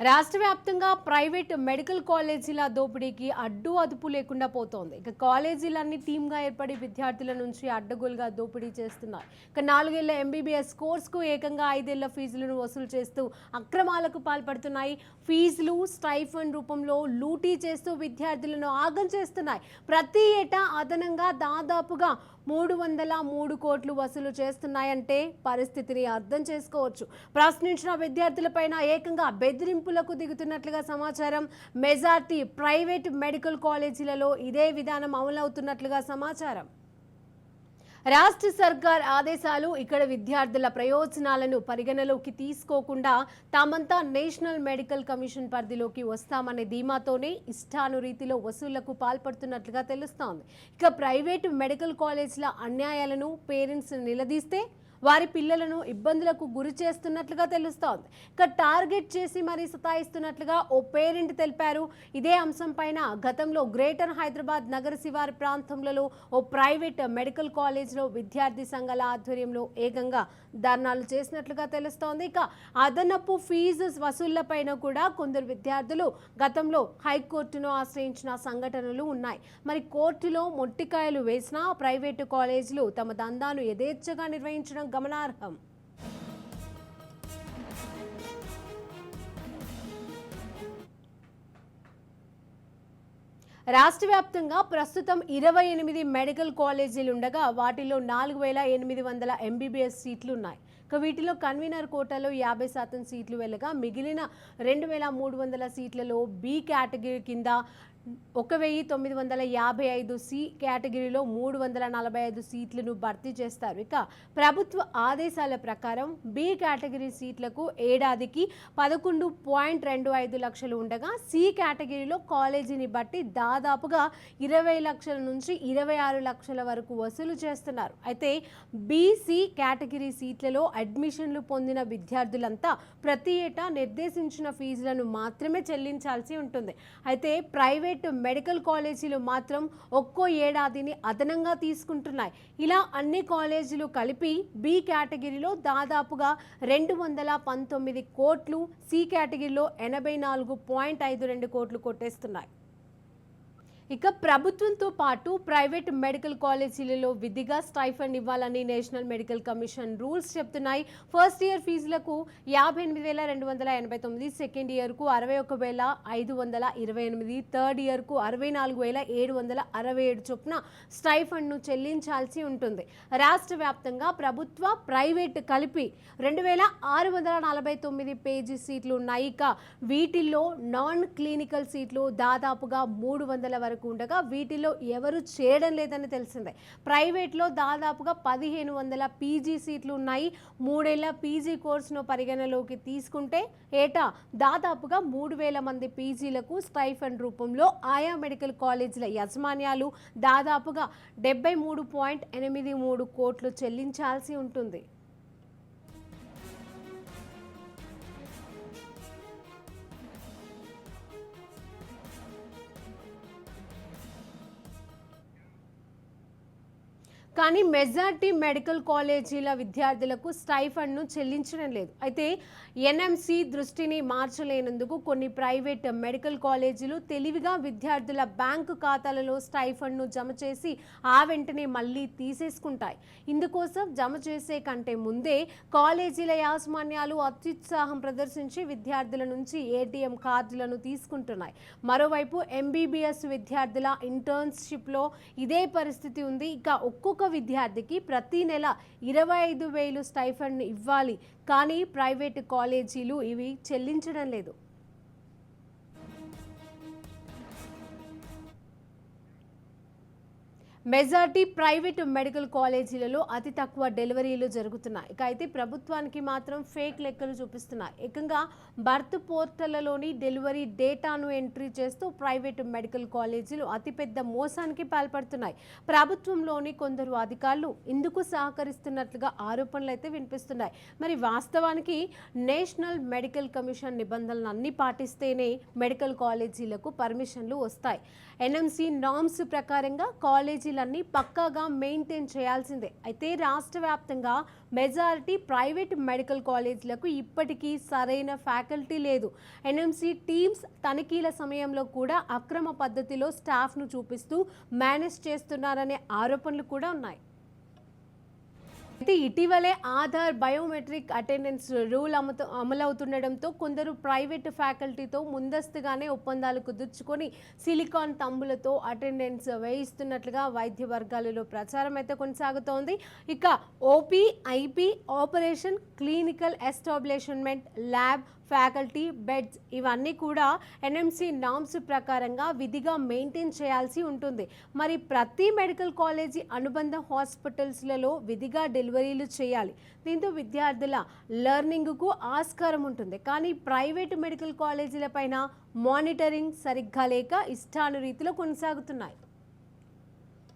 రాష్ట్ర వ్యాప్తంగా private medical కాలేజీల దోపిడీకి అడ్డు అదుపు లేకుండా పోతోంది. ఇక కాలేజీలన్నీ టీమ్గా ఏర్పడి విద్యార్థుల నుంచి అడ్డగోలుగా దోపిడీ చేస్తున్నారు. ఇక నాలుగేళ్ళ ఎంబీబీఎస్ కోర్సుకు ఏకంగా ఐదేళ్ళ ఫీజులను వసూలు చేస్తూ అక్రమాలకు పాల్పడుతున్నాయి. ఫీజులు స్టైఫండ్ రూపంలో లూటీ చేస్తూ విద్యార్థులను ఆగం చేస్తున్నాయి. ప్రతి ఏటా అదనంగా దాదాపుగా మూడు వందల మూడు కోట్లు వసూలు చేస్తున్నాయంటే పరిస్థితిని అర్థం చేసుకోవచ్చు. ప్రశ్నించిన విద్యార్థులపైన ఏకంగా బెదిరింపు బెదిరింపులకు దిగుతున్నట్లుగా సమాచారం. మెజార్టీ ప్రైవేట్ మెడికల్ కాలేజీలలో ఇదే విధానం అమలవుతున్నట్లుగా సమాచారం. రాష్ట్ర సర్కార్ ఆదేశాలు ఇక్కడ విద్యార్థుల ప్రయోజనాలను పరిగణలోకి తీసుకోకుండా తామంతా నేషనల్ మెడికల్ కమిషన్ పరిధిలోకి వస్తామనే ధీమాతోనే ఇష్టానురీతిలో వసూళ్ళకు పాల్పడుతున్నట్లుగా తెలుస్తోంది. ఇక ప్రైవేటు మెడికల్ కాలేజీల అన్యాయాలను పేరెంట్స్ నిలదీస్తే వారి పిల్లలను ఇబ్బందులకు గురి చేస్తున్నట్లుగా తెలుస్తోంది. ఇక టార్గెట్ చేసి మరీ సతాయిస్తున్నట్లుగా ఓ పేరెంట్ తెలిపారు. ఇదే అంశం పైన గతంలో గ్రేటర్ హైదరాబాద్ నగర శివారు ప్రాంతంలో ఓ ప్రైవేట్ మెడికల్ కాలేజ్లో విద్యార్థి సంఘాల ఆధ్వర్యంలో ఏకంగా ధర్నాలు చేసినట్లుగా తెలుస్తోంది. ఇక అదనపు ఫీజు వసూళ్ళపైన కూడా కొందరు విద్యార్థులు గతంలో హైకోర్టును ఆశ్రయించిన సంఘటనలు ఉన్నాయి. మరి కోర్టులో మొట్టికాయలు వేసిన ప్రైవేటు కాలేజీలు తమ దందాను యథేచ్ఛగా నిర్వహించడం గమనార్హం. రాష్ట్ర వ్యాప్తంగా ప్రస్తుతం ఇరవై ఎనిమిది మెడికల్ కాలేజీలు ఉండగా వాటిలో నాలుగు వేల ఎనిమిది వందల ఎంబీబీఎస్ సీట్లు ఉన్నాయి. ఇక వీటిలో కన్వీనర్ కోటాలో యాభై శాతం సీట్లు వెళ్ళగా మిగిలిన రెండు వేల మూడు వందల సీట్లలో బి కేటగిరీ కింద ఒక వెయ్యి తొమ్మిది వందల యాభై ఐదు సి కేటగిరీలో మూడు వందల నలభై ఐదు సీట్లను భర్తీ చేస్తారు. ఇక ప్రభుత్వ ఆదేశాల ప్రకారం బి కేటగిరీ సీట్లకు ఏడాదికి పదకొండు పాయింట్ రెండు ఐదు లక్షలు ఉండగా సి కేటగిరీలో కాలేజీని బట్టి దాదాపుగా ఇరవై లక్షల నుంచి ఇరవై ఆరు లక్షల వరకు వసూలు చేస్తున్నారు. అయితే బీసీ కేటగిరీ సీట్లలో అడ్మిషన్లు పొందిన విద్యార్థులంతా ప్రతి ఏటా నిర్దేశించిన ఫీజులను మాత్రమే చెల్లించాల్సి ఉంటుంది. అయితే ప్రైవేట్ మెడికల్ కాలేజీలు మాత్రం ఒక్కో ఏడాదిని అదనంగా తీసుకుంటున్నాయి. ఇలా అన్ని కాలేజీలు కలిపి బి కేటగిరీలో దాదాపుగా రెండు వందల పంతొమ్మిది కోట్లు సి కేటగిరీలో ఎనభై నాలుగు పాయింట్ ఐదు రెండు కోట్లు కొట్టేస్తున్నాయి. ఇక ప్రభుత్వంతో పాటు ప్రైవేట్ మెడికల్ కాలేజీలలో విధిగా స్టైఫండ్ ఇవ్వాలని నేషనల్ మెడికల్ కమిషన్ రూల్స్ చెప్తున్నాయి. ఫస్ట్ ఇయర్ ఫీజులకు యాభై ఎనిమిది వేల రెండు వందల ఎనభై తొమ్మిది సెకండ్ ఇయర్కు అరవై ఒక వేల ఐదు వందల ఇరవై ఎనిమిది థర్డ్ ఇయర్కు అరవై నాలుగు వేల ఏడు వందల అరవై ఏడు చొప్పున స్టైఫండ్ను చెల్లించాల్సి ఉంటుంది. రాష్ట్ర వ్యాప్తంగా ప్రభుత్వ ప్రైవేట్ కలిపి రెండు వేల ఆరు వందల నలభై తొమ్మిది పేజీ సీట్లు ఉన్నాయి. ఇక వీటిల్లో నాన్ క్లినికల్ సీట్లు దాదాపుగా మూడు వందల వరకు ఉండగా వీటిలో ఎవరు చేయడం లేదని తెలిసిందే. ప్రైవేట్లో దాదాపుగా పదిహేను వందల పీజీ సీట్లు ఉన్నాయి. మూడేళ్ళ పీజీ కోర్సును పరిగణలోకి తీసుకుంటే ఏటా దాదాపుగా మూడు వేల మంది పీజీలకు స్టైఫండ్ రూపంలో ఆయా మెడికల్ కాలేజీల యాజమాన్యాలు దాదాపుగా డెబ్బై మూడు పాయింట్ ఎనిమిది మూడు కోట్లు చెల్లించాల్సి ఉంటుంది. కానీ మెజార్టీ మెడికల్ కాలేజీల విద్యార్థులకు స్టైఫండ్ను చెల్లించడం లేదు. అయితే ఎన్ఎంసి దృష్టిని మార్చలేనందుకు కొన్ని ప్రైవేట్ మెడికల్ కాలేజీలు తెలివిగా విద్యార్థుల బ్యాంకు ఖాతాలలో స్టైఫండ్ను జమ చేసి ఆ వెంటనే మళ్ళీ తీసేసుకుంటాయి. ఇందుకోసం జమ చేసే కంటే ముందే కాలేజీల యాజమాన్యాలు అత్యుత్సాహం ప్రదర్శించి విద్యార్థుల నుంచి ఏటీఎం కార్డులను తీసుకుంటున్నాయి. మరోవైపు ఎంబీబీఎస్ విద్యార్థుల ఇంటర్న్షిప్లో ఇదే పరిస్థితి ఉంది. ఇక ఒక్కొక్క విద్యార్థికి ప్రతి నెల ఇరవై ఐదు వేలు స్టైఫండ్ ఇవ్వాలి. కానీ ప్రైవేట్ కాలేజీలు ఇవి చెల్లించడం లేదు. మెజార్టీ ప్రైవేట్ మెడికల్ కాలేజీలలో అతి తక్కువ డెలివరీలు జరుగుతున్నాయి. ఇక అయితే ప్రభుత్వానికి మాత్రం ఫేక్ లెక్కలు చూపిస్తున్నాయి. ఏకంగా బర్త్ పోర్టళ్ళలోని డెలివరీ డేటాను ఎంట్రీ చేస్తూ ప్రైవేట్ మెడికల్ కాలేజీలు అతిపెద్ద మోసానికి పాల్పడుతున్నాయి. ప్రభుత్వంలోని కొందరు అధికారులు ఇందుకు సహకరిస్తున్నట్లుగా ఆరోపణలు అయితే వినిపిస్తున్నాయి. మరి వాస్తవానికి నేషనల్ మెడికల్ కమిషన్ నిబంధనలు అన్ని పాటిస్తేనే మెడికల్ కాలేజీలకు పర్మిషన్లు వస్తాయి. ఎన్ఎంసి నామ్స్ ప్రకారంగా కాలేజీ ఫ్యాకల్టీలన్నీ పక్కాగా మెయింటైన్ చేయాల్సిందే. అయితే రాష్ట్ర వ్యాప్తంగా మెజారిటీ ప్రైవేట్ మెడికల్ కాలేజీలకు ఇప్పటికీ సరైన ఫ్యాకల్టీ లేదు. ఎన్ఎంసీ టీమ్స్ తనిఖీల సమయంలో కూడా అక్రమ పద్ధతిలో స్టాఫ్ను చూపిస్తూ మేనేజ్ చేస్తున్నారనే ఆరోపణలు కూడా ఉన్నాయి. అయితే ఇటీవలే ఆధార్ బయోమెట్రిక్ అటెండెన్స్ రూల్ అమలు అమలవుతుండడంతో కొందరు ప్రైవేట్ ఫ్యాకల్టీతో ముందస్తుగానే ఒప్పందాలు కుదుర్చుకొని సిలికాన్ తంబులతో అటెండెన్స్ వేయిస్తున్నట్లుగా వైద్య వర్గాలలో ప్రచారం అయితే కొనసాగుతోంది. ఇక OP IP operation clinical establishment lab faculty beds ఇవన్నీ కూడా ఎన్ఎంసి నామ్స్ ప్రకారంగా విధిగా మెయింటైన్ చేయాల్సి ఉంటుంది. మరి ప్రతి మెడికల్ కాలేజీ అనుబంధ హాస్పిటల్స్లలో విధిగా డెలివరీలు చేయాలి. దీంతో విద్యార్థుల లెర్నింగ్కు ఆస్కారం ఉంటుంది. కానీ ప్రైవేటు మెడికల్ కాలేజీల పైన మానిటరింగ్ సరిగ్గా లేక ఇష్టానురీతిలో కొనసాగుతున్నాయి.